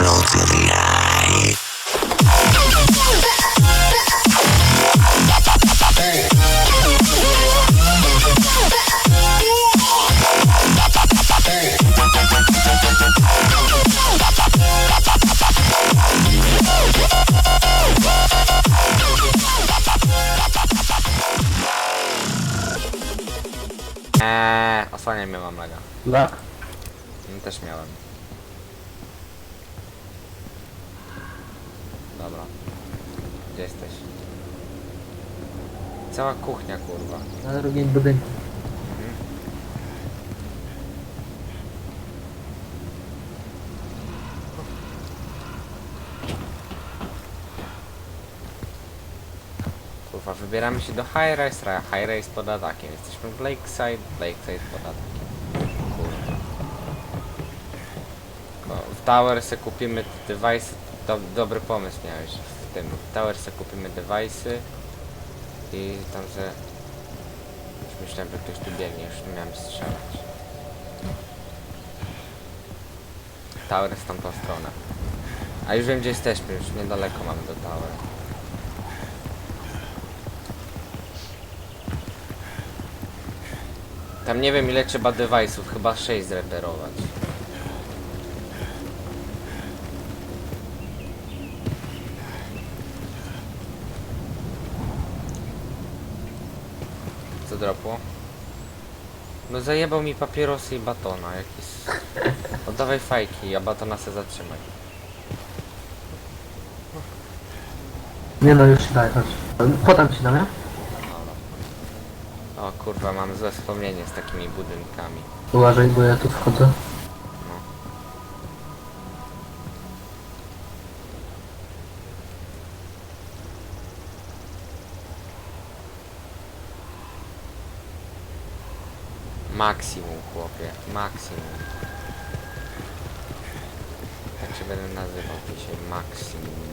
Until to the end. Dobra. Gdzie jesteś? Cała kuchnia, kurwa. Na drugim budynku. Kurwa, wybieramy się do High Rise, a High Rise pod atakiem. Jesteśmy w Lakeside, Lakeside pod atakiem. Kurwa. Ko- W Tower se kupimy te device. Do, dobry pomysł miałeś w tym. W Tower se kupimy device'y i tam se... Już myślałem, że ktoś tu biegnie, już nie miałem strzelać. Tower jest w tamtą stronę. A już wiem gdzie jesteśmy, już niedaleko mamy do Tower. Tam nie wiem ile trzeba device'ów, chyba 6 zreperować. Co dropło? No zajebał mi papierosy i batona, jakiś... Oddawaj fajki, a batona se zatrzymaj. Nie no, już się daj, chodź. Podam ci dam, ja? O kurwa, mam złe wspomnienie z takimi budynkami. Uważaj, bo ja tu wchodzę. Maksimum, chłopie, maksimum. Tak się będę nazywał dzisiaj, maksimum.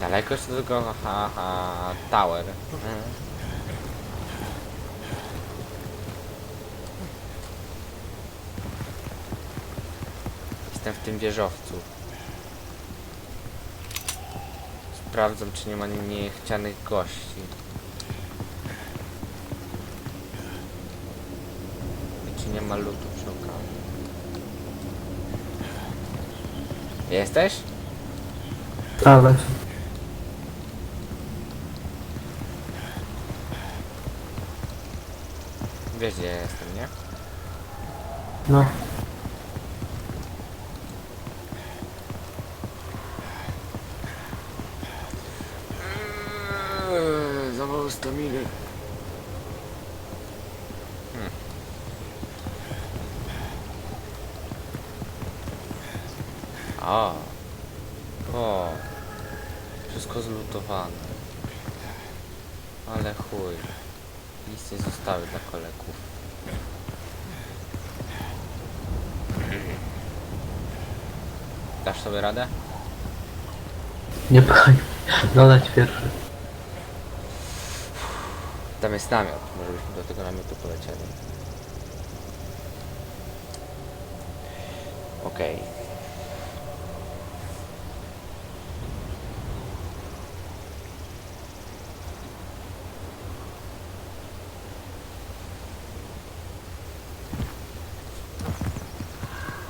Daleko jeszcze do tego ha, ha, tower. Jestem w tym wieżowcu. Sprawdzam, czy nie ma niechcianych gości. I czy nie ma lutu przy okazji. Jesteś? Ale. Wiesz gdzie ja jestem, nie? No. Eee, Za mało staminy. Hmm. A. O. Wszystko zlutowane. Ale chuj. Nic nie zostały dla kolegów. Dasz sobie radę? Nie pchaj. Dodać pierwszy. Tam jest namiot. Może byśmy do tego namiotu polecieli. Okej.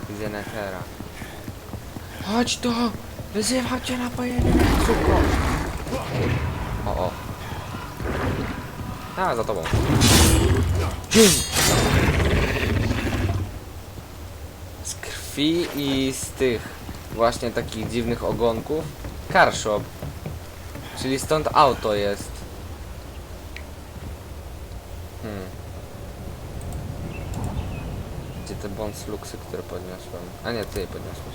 Widzę Nethera. Chodź tu! Wyzywam cię na pojedynek, suko! O, o. A, za tobą. Z krwi i z tych właśnie takich dziwnych ogonków. Car shop. Czyli stąd auto jest. Hmm. Gdzie te bądź luksy, które podniosłem? A nie, ty je podniosłeś.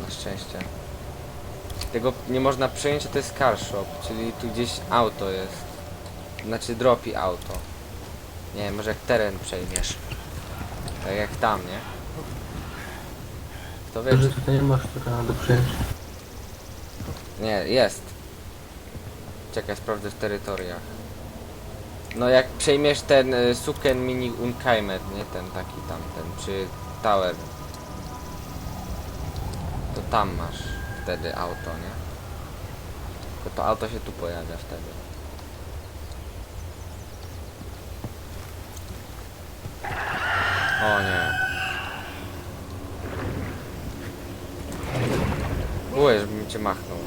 Na szczęście. Tego nie można przejąć, a to jest car shop, czyli tu gdzieś auto jest. Znaczy dropi auto. Nie wiem, może jak teren przejmiesz. Tak jak tam, nie? Kto wie, To, że czy... tutaj nie masz tylko do przyjęcia. Nie, jest. Czekaj, sprawdzę w terytoriach. No jak przejmiesz ten y, Suken Mini Unkaimet, nie? Ten taki tam, ten, czy Tower. To tam masz wtedy auto, nie? Tylko to auto się tu pojawia wtedy. O nie. Byłeś, żebym cię machnął.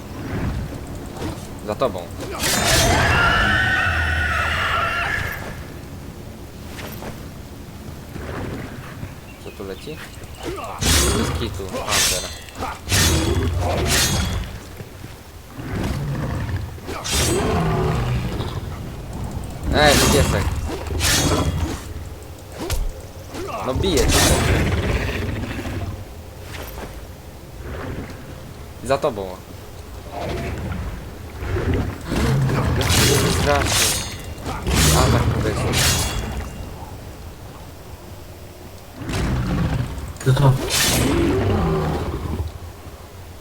Za tobą. Co tu leci? Z kitu, Hunter. Ej, piesek. No bije cię. Za tobą. Straszył. Atak powiedzmy. To.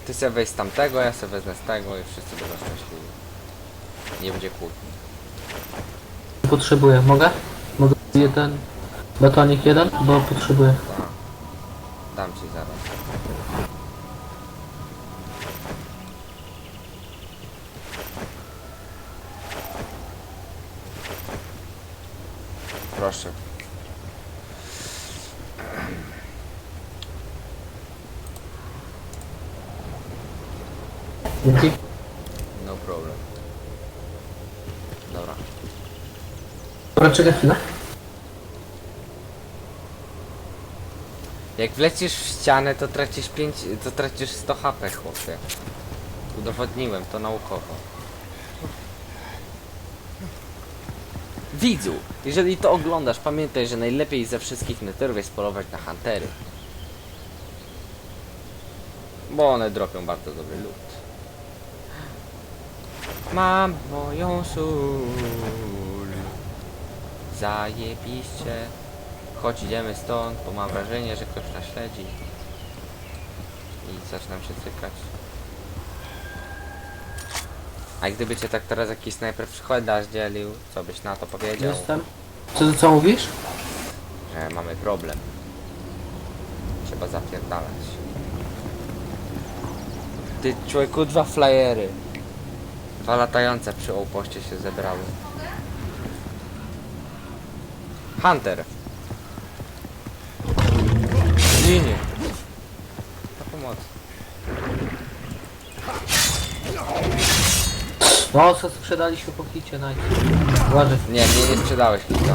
Ty sobie weź z tamtego, ja sobie wezmę z tego i wszyscy będą szczęśliwi. Nie będzie kłótni. Potrzebuję. Mogę? Mogę jeden batonik jeden? Bo potrzebuję. Dam ci zaraz. Proszę. Dzięki. No problem. Dobra. Dobra, czekaj chwilę. Jak wlecisz w ścianę, to tracisz 5, to tracisz 100 HP, chłopie. Udowodniłem to naukowo. Widzu, jeżeli to oglądasz, pamiętaj, że najlepiej ze wszystkich neterów jest polować na huntery. Bo one dropią bardzo dobry lód. Mam moją sól. Zajebiście. Chodź, idziemy stąd, bo mam wrażenie, że ktoś nas śledzi. I zaczynam się cykać. A gdyby cię tak teraz jakiś snajper w szkoda zdzielił, co byś na to powiedział? Jestem. Co, co mówisz? Że mamy problem. Trzeba zapierdalać. Ty człowieku, dwa flyery. Dwa latające przy ołpoście się zebrały. Hunter. Linie. Na pomoc. No, co sprzedaliśmy po hicie, naj. Uważaj. Nie, nie, nie sprzedałeś mi to.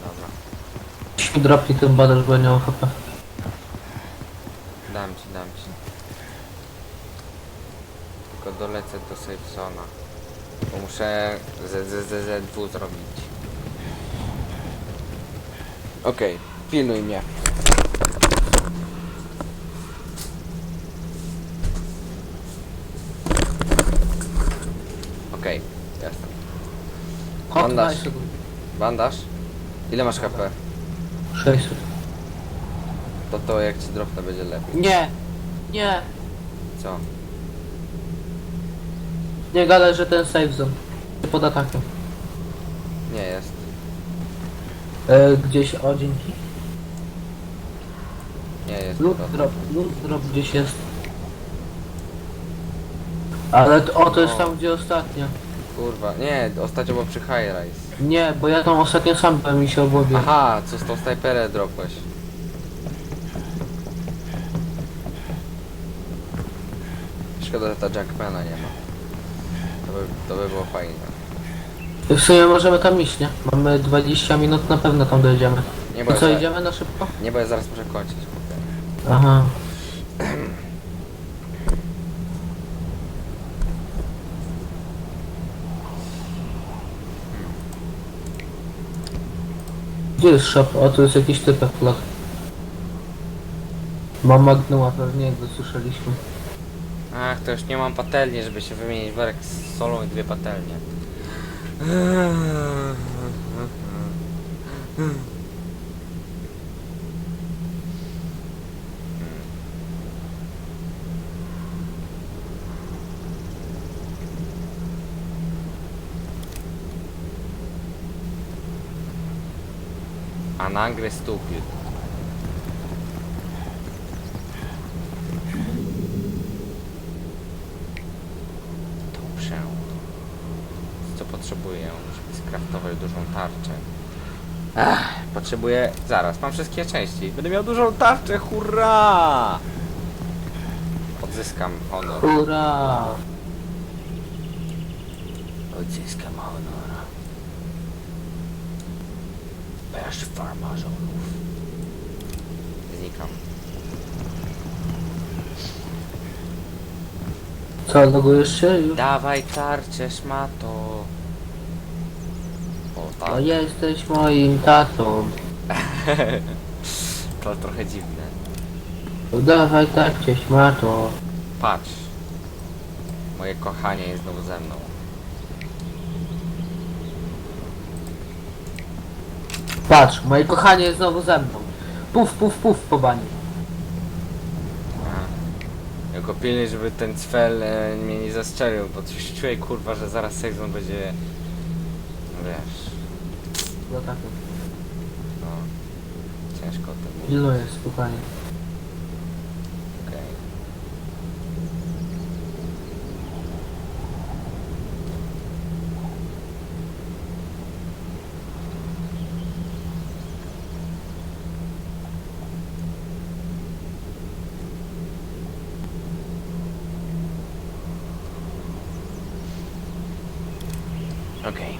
Dobra, Jeśli dropnie ten badaż, bo ja nie mam HP. dam ci, dam ci. Tylko dolecę do safe zona. Bo muszę ZZZZ2 zrobić. Okej, pilnuj mnie. Okej, jestem. Bandaż. Bandaż? Ile masz HP? 600. To to jak ci dropnę będzie lepiej. Nie! Nie! Co? Nie gadaj, że ten safe zone. Pod atakiem. Nie jest. E, gdzieś, o dzięki. Nie jest. Loot drop, loot drop gdzieś jest. Ale to, o, to jest O. tam gdzie ostatnio. Kurwa, nie, ostatnio było przy High Rise. Nie, bo ja tam ostatnio sam byłem i się obłowiłem. Aha, co z tą snajperę dropłeś? Szkoda, że ta Junkmana nie ma. To by, to by było fajne. W sumie możemy tam iść, nie? Mamy 20 minut, na pewno tam dojedziemy. Nie, bo To ja co, za- idziemy na szybko? Nie, bo ja zaraz muszę kończyć. Aha. Gdzie jest shop? O, tu jest jakiś typek. Mam Magnuma, pewnie jak dosłyszeliśmy. Ach, to już nie mam patelni, żeby się wymienić worek z solą i dwie patelnie. A nagle stupid. Dobrze. Co potrzebuję, żeby skraftować dużą tarczę? Ach, potrzebuję... Zaraz, mam wszystkie części. Będę miał dużą tarczę, hurra! Odzyskam honor. Hurra! Odzyskam honor. Bez farmazonów. Znikam. Co, logujesz się już? Dawaj tarczę, szmato. O No tak, jesteś moim tatą. to trochę dziwne. No Dawaj tak cię szmato. Patrz. Moje kochanie jest znowu ze mną. Patrz, moje kochanie jest znowu ze mną. Puf, puf, puf po bani. Jako pilnie, żeby ten cfel e, mnie nie zastrzelił, bo coś czuję kurwa, że zaraz sezon będzie... No wiesz, No tak. no... Ciężko o tym mówić. Pilnuję, spokojnie. Okej. Okej.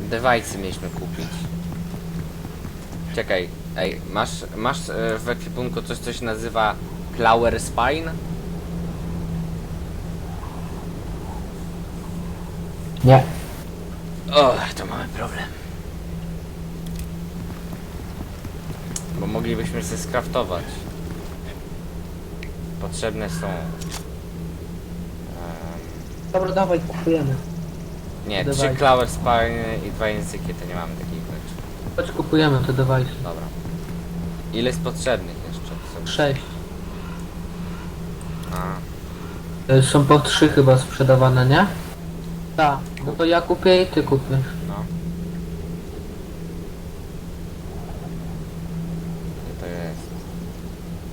Dewajcy mieliśmy kupić. Czekaj, ej, masz, masz e, w ekwipunku coś, co się nazywa Flower Spine? Nie. O, to mamy problem. Bo moglibyśmy się skraftować. Potrzebne są... Dobra, dawaj, kupujemy. nie, Dawaj. trzy Spine i dwa języki, to nie mamy takich rzeczy. Chodź, kupujemy te device. Dobra. Ile jest potrzebnych jeszcze? Są... Sześć. A, Y, Są po trzy chyba sprzedawane, nie? Tak. No to ja kupię i ty kupisz. no. Gdzie to jest?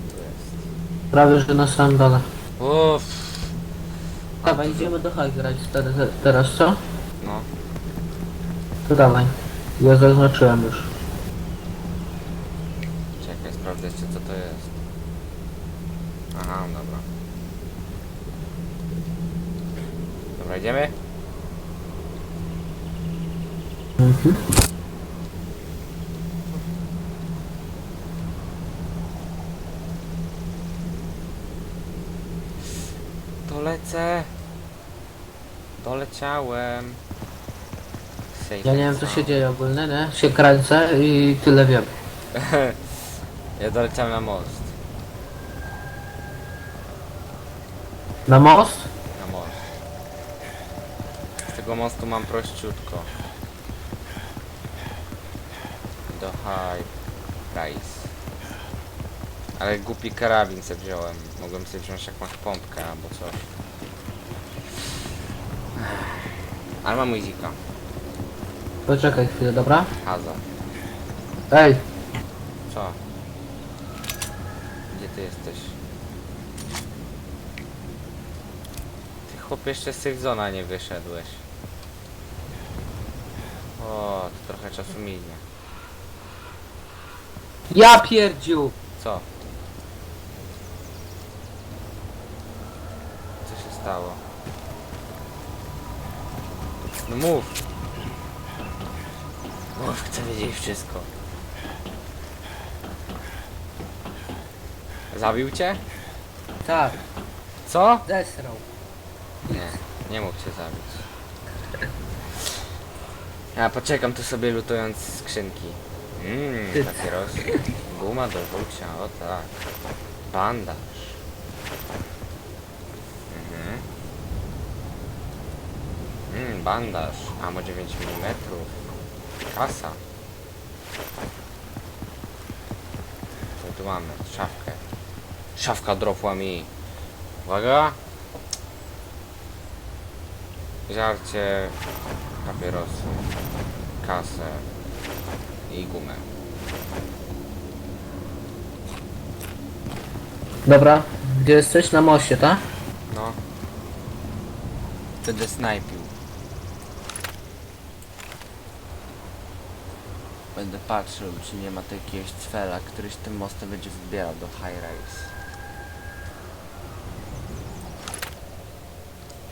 Tu jest. Prawie, że na samym dole. Uff. Dawaj, idziemy do high grać teraz, teraz co? No. To dawaj. Ja zaznaczyłem już. Czekaj, sprawdzę jeszcze co to jest. Aha, dobra. Dobra, idziemy? Mhm. To lecę. Doleciałem. Safe Ja nie wiem co się dzieje ogólnie, nie? Się kręcę i tyle wiem. ja doleciałem na most. Na most? Na most. Z tego mostu mam prościutko. Do high price. Ale głupi karabin sobie wziąłem. Mogłem sobie wziąć jakąś pompkę albo coś. Ale mam izika. Poczekaj chwilę, dobra? Haza. Ej, Co? Gdzie ty jesteś? Ty chłop jeszcze z tych zona nie wyszedłeś. O, to trochę czasu minie. ja pierdziu! Co? Co się stało? No mów! Mów, chcę wiedzieć wszystko. Zabił cię? Tak, Co? zesrał. Nie, nie mógł cię zabić. Ja poczekam tu sobie lutując skrzynki. Mmm, papierosy. Guma do rzucia, o tak. Bandaż. Mhm. Mmm, bandaż. Amo 9 mm. Kasa. Co tu mamy? Szafkę. Szafka dropła mi. Uwaga. Żarcie. Papierosy. Kasę. I gumę. Dobra, gdzie jesteś? Na moście, tak? No. Będę snajpił. Będę patrzył, czy nie ma tu jakiegoś cfela, któryś tym mostem będzie wbierał do High Rise.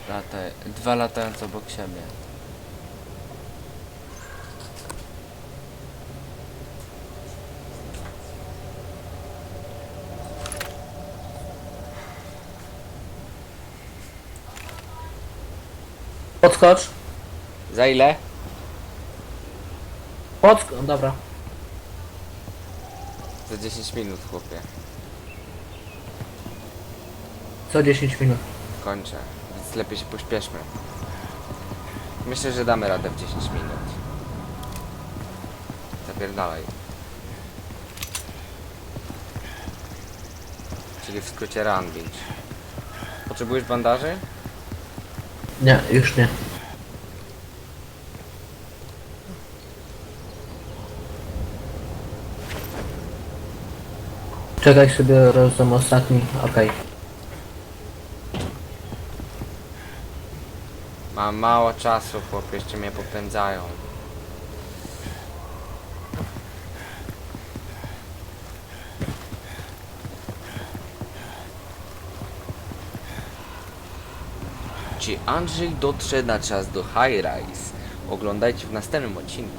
Lata... Dwa latające obok siebie. Podskocz. Za ile? Podskocz. Dobra. Za 10 minut, chłopie. Co 10 minut. Kończę, więc lepiej się pośpieszmy. Myślę, że damy radę w 10 minut. Zapierdalaj. Czyli w skrócie run beach. Potrzebujesz bandaży? Nie, już nie. Czekaj sobie, rozdam ostatni. Okej. Mam mało czasu, chłopie, jeszcze mnie popędzają. Czy Andrzej dotrze na czas do High Rise? Oglądajcie w następnym odcinku.